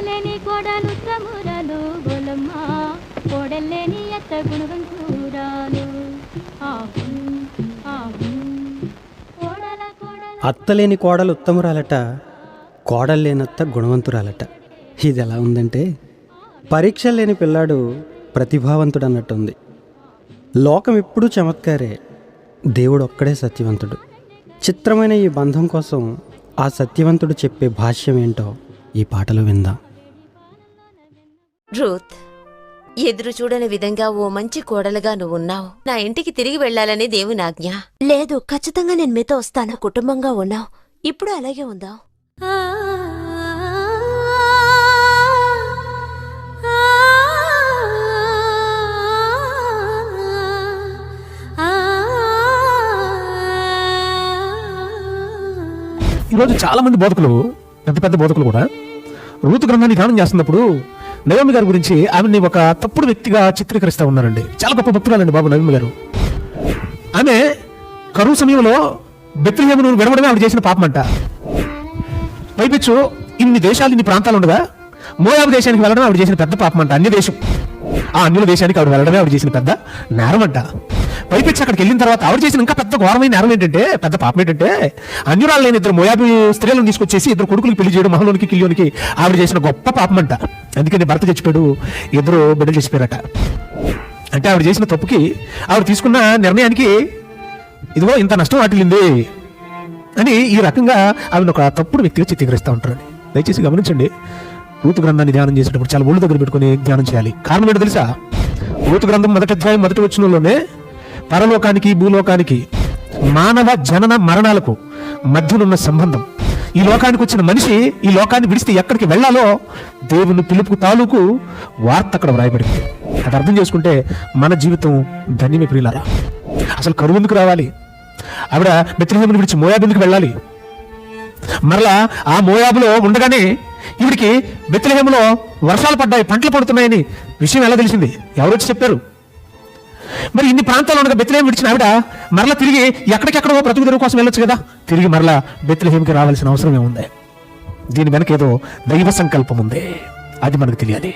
అత్తలేని కోడలు తమురలు గొలమ్మ కోడలేని ఎత్త గుణగం ఆహు అత్తలేని కోడలు ఉత్తమురాలట కోడలు లేనత్త గుణవంతురాలట. ఇది ఎలా ఉందంటే పరీక్ష లేని పిల్లాడు ప్రతిభావంతుడు అన్నట్టుంది లోకం ఎప్పుడూ చమత్కారే దేవుడు ఒక్కడే సత్యవంతుడు. చిత్రమైన ఈ బంధం కోసం ఆ సత్యవంతుడు చెప్పే భాష్యం ఏంటో ఈ పాటలో విందాం. రూత్ ఎదురు చూడని విధంగా ఓ మంచి కోడలుగా నువ్వు ఉన్నావు. నా ఇంటికి తిరిగి వెళ్ళాలని దేవుని ఆజ్ఞ. లేదు ఖచ్చితంగా నేను మీతో వస్తాను. కుటుంబంగా ఉన్నావు. ఇప్పుడు అలాగే ఉందాం. ఈరోజు చాలా మంది బోధకులు పెద్ద పెద్ద బోధకులు కూడా రూతు గ్రంథాన్ని ధ్యానం చేస్తున్నప్పుడు నవమి గారి గురించి ఆమెని ఒక తప్పుడు వ్యక్తిగా చిత్రీకరిస్తూ ఉన్నారండి. చాలా గొప్ప భక్తురాలండి బాబు నవమి గారు. ఆమె కరువు సమయంలో బెత్రిహేమును విడవడమే ఆవిడ చేసిన పాపమంట. పైపెచ్చు ఇన్ని దేశాలు ఇన్ని ప్రాంతాలు ఉండగా మోయాబు దేశానికి వెళ్ళడం ఆవిడ చేసిన పెద్ద పాపం అంట అన్ని దేశం. ఆ అన్యుల దేశానికి ఆవిడ వెళ్ళడమే ఆవిడ చేసిన పెద్ద నేరం అంట పైపెచ్చి అక్కడికి వెళ్ళిన తర్వాత ఆవిడ చేసిన ఇంకా పెద్ద ఘోరమైన నేరం ఏంటంటే పెద్ద పాపం ఏంటంటే అన్యురాలు లేని ఇద్దరు మోయాబి స్త్రీలను తీసుకొచ్చేసి ఇద్దరు కొడుకులు పెళ్ళి చేయడం మహలోనికి కిల్యోనికి ఆవిడ చేసిన గొప్ప పాపం అంట అందుకని భర్త చచ్చిపోయాడు ఇద్దరు బిడ్డలు చచ్చిపోయారట. అంటే ఆవిడ చేసిన తప్పుకి ఆవిడ తీసుకున్న నిర్ణయానికి ఇదిగో ఇంత నష్టం వాటిల్లింది అని ఈ రకంగా ఆవిడ ఒక తప్పుడు వ్యక్తిగా చిత్రీకరిస్తూ ఉంటారని దయచేసి గమనించండి. రూతు గ్రంథాన్ని ధ్యానం చేసేటప్పుడు చాలా ఒళ్ళు దగ్గర పెట్టుకొని ధ్యానం చేయాలి. కారణం ఏంటో తెలుసా? రూతు గ్రంథం మొదటి అధ్యాయం మొదటి వచ్చినలోనే పరలోకానికి భూలోకానికి మానవ జనన మరణాలకు మధ్యనున్న సంబంధం. ఈ లోకానికి వచ్చిన మనిషి ఈ లోకాన్ని విడిస్తే ఎక్కడికి వెళ్ళాలో దేవుని పిలుపుకు తాలూకు వార్త అక్కడ వ్రాయబడింది. అది అర్థం చేసుకుంటే మన జీవితం ధన్యమే ప్రియులారా. అసలు కరువు ఎందుకు రావాలి? ఆవిడ బెత్లహేముని విడిచి మోయాబు ఎందుకు వెళ్ళాలి? మరలా ఆ మోయాబులో ఉండగానే ఈవిడికి బెత్లహేములో వర్షాలు పడ్డాయి పంటలు పడుతున్నాయని విషయం ఎలా తెలిసింది? ఎవరు వచ్చి చెప్పారు. మరి ఇన్ని ప్రాంతాల్లో ఉండగా బెత్లహేం విడిచిన ఆవిడ మరలా తిరిగి ఎక్కడికెక్కడో బ్రతుకు తెరువు కోసం వెళ్ళొచ్చు కదా? తిరిగి మరలా బెత్లహేంకి రావాల్సిన అవసరం ఏముంది? దీని వెనక ఏదో దైవ సంకల్పం ఉంది. అది మనకు తెలియాలి.